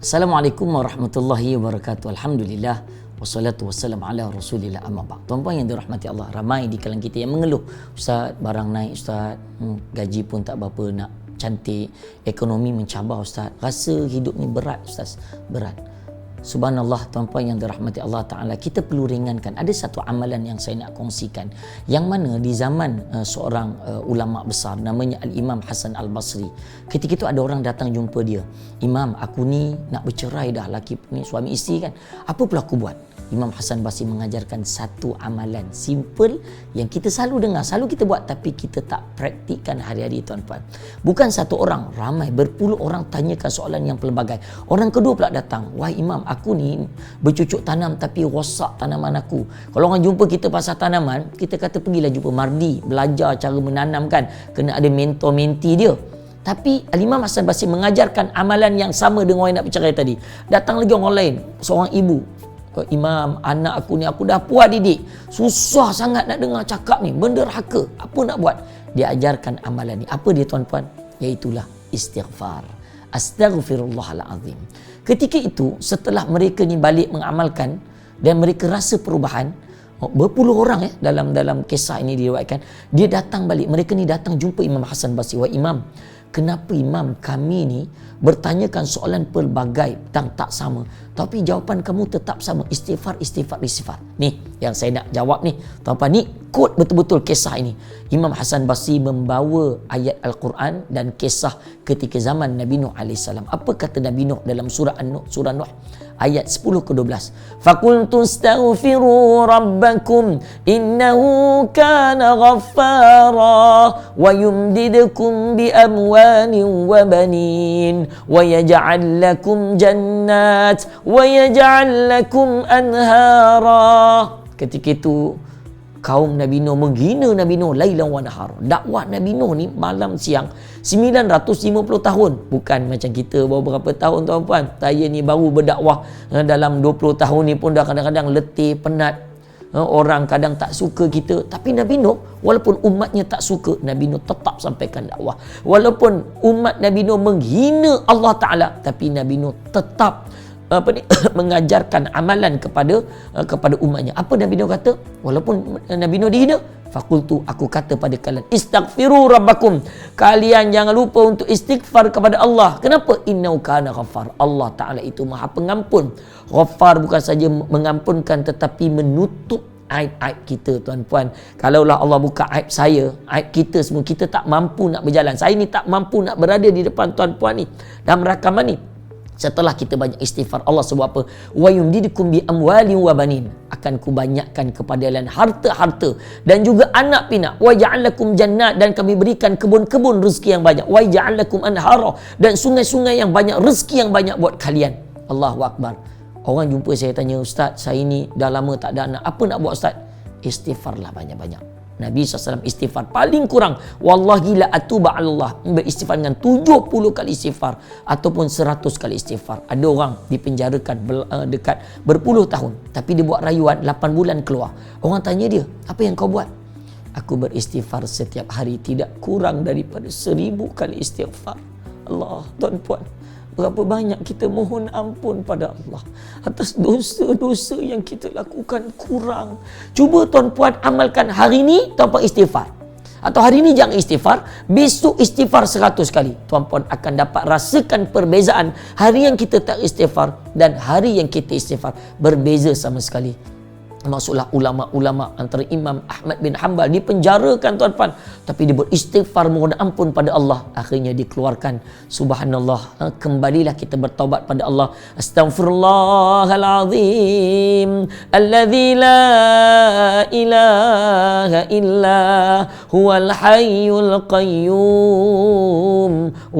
Assalamualaikum warahmatullahi wabarakatuh. Alhamdulillah wassalatu wassalamu ala Rasulillah amma ba'd. Tuan-puan yang dirahmati Allah, ramai di kalangan kita yang mengeluh, ustaz barang naik ustaz, hmm, gaji pun tak berapa nak cantik, ekonomi mencabar ustaz. Rasa hidup ni berat ustaz, berat. Subhanallah tuan-puan yang dirahmati Allah Ta'ala Kita perlu ringankan Ada satu amalan yang saya nak kongsikan Yang mana di zaman uh, seorang uh, ulama besar Namanya Al-Imam Hasan Al-Basri Ketika itu ada orang datang jumpa dia Imam aku ni nak bercerai dah laki ni suami isteri kan Apa pula aku buat? Imam Hasan Basri mengajarkan satu amalan simple yang kita selalu dengar, selalu kita buat tapi kita tak praktikkan hari-hari tuan-tuan. Bukan satu orang, ramai berpuluh orang tanyakan soalan yang pelbagai. Orang kedua pula datang, "Wah Imam, aku ni bercucuk tanam tapi rosak tanaman aku." Kalau orang jumpa kita pasal tanaman, kita kata pergilah jumpa Mardi, belajar cara menanam kan. Kena ada mentor-menti dia. Tapi Al-Imam Hasan Basri mengajarkan amalan yang sama dengan orang yang nak bercerai tadi. Datang lagi orang lain, seorang ibu, ke imam anak aku ni aku dah puas didik. Susah sangat nak dengar cakap ni. Benda raka apa nak buat? Dia ajarkan amalan ni. Apa dia tuan-puan? Iaitulah istighfar. Astaghfirullahalazim ketika itu setelah mereka ni balik mengamalkan dan mereka rasa perubahan oh, berpuluh orang eh dalam dalam kisah ini diriwayatkan dia datang balik. Mereka ni datang jumpa Imam Hasan Basri. Wa imam kenapa imam kami ni bertanyakan soalan pelbagai tentang tak sama tapi jawapan kamu tetap sama istighfar istighfar istighfar. Ni yang saya nak jawab ni. Tuan ni kod betul-betul kisah ini. Imam Hasan Basri membawa ayat Al-Quran dan kisah ketika zaman Nabi Nuh AS apa kata Nabi Nuh dalam surah An-Nuh surah Nuh? Ayat 10 ke 12 faqultu astaghfiru rabbakum innahu kana ghaffara wa yumdidukum bi amwalin wa banin wa yaj'al lakum jannat wa yaj'al lakum anhara ketika itu kaum Nabi Nuh menghina Nabi Nuh lailan wa nahar. Dakwah Nabi Nuh ni malam siang 950 tahun. Bukan macam kita baru berapa tahun tuan-puan. Saya ni baru berdakwah eh, dalam 20 tahun ni pun dah kadang-kadang letih, penat. Eh, orang kadang tak suka kita. Tapi Nabi Nuh walaupun umatnya tak suka, Nabi Nuh tetap sampaikan dakwah. Walaupun umat Nabi Nuh menghina Allah Ta'ala, tapi Nabi Nuh tetap apa ni mengajarkan amalan kepada uh, kepada umatnya. Apa Nabi Nuh kata? Walaupun Nabi Nuh dihina, fakultu aku kata pada kalian istaghfiru rabbakum. Kalian jangan lupa untuk istighfar kepada Allah. Kenapa? Innahu kana ghaffar. Allah Taala itu Maha Pengampun. Ghaffar bukan saja mengampunkan tetapi menutup aib-aib kita tuan-puan. Kalaulah Allah buka aib saya, aib kita semua kita tak mampu nak berjalan. Saya ni tak mampu nak berada di depan tuan-puan ni dalam rakaman ni setelah kita banyak istighfar. Allah sebab apa? Wa yumdidukum bi amwali wa banin. Akan kubanyakkan kepada kalian harta-harta dan juga anak pinak. Wa ja'alakum jannat dan kami berikan kebun-kebun rezeki yang banyak. Wa ja'alakum anhara dan sungai-sungai yang banyak rezeki yang banyak buat kalian. Allahu akbar. Orang jumpa saya tanya ustaz saya ni dah lama tak ada anak. Apa nak buat ustaz? Istighfarlah banyak-banyak Nabi SAW istighfar paling kurang wallahi la atuba Allah beristighfar dengan 70 kali istighfar ataupun 100 kali istighfar. Ada orang dipenjarakan uh, dekat berpuluh tahun tapi dia buat rayuan 8 bulan keluar. Orang tanya dia apa yang kau buat? Aku beristighfar setiap hari tidak kurang daripada seribu kali istighfar. Allah tuan puan berapa banyak kita mohon ampun pada Allah atas dosa-dosa yang kita lakukan kurang. Cuba tuan-puan amalkan hari ini tanpa istighfar. Atau hari ini jangan istighfar, besok istighfar seratus kali. Tuan-puan akan dapat rasakan perbezaan hari yang kita tak istighfar dan hari yang kita istighfar. Berbeza sama sekali maksudlah ulama-ulama antara Imam Ahmad bin Hanbal dipenjarakan tuan-tuan tapi dia beristighfar mohon ampun pada Allah. Akhirnya dikeluarkan. Subhanallah. Ha, kembalilah kita bertaubat pada Allah. Astaghfirullahalazim. Alladzi la ilaha illa huwal hayyul qayyum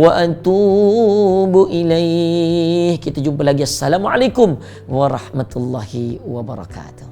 wa atubu ilaih kita jumpa lagi. Assalamualaikum warahmatullahi wabarakatuh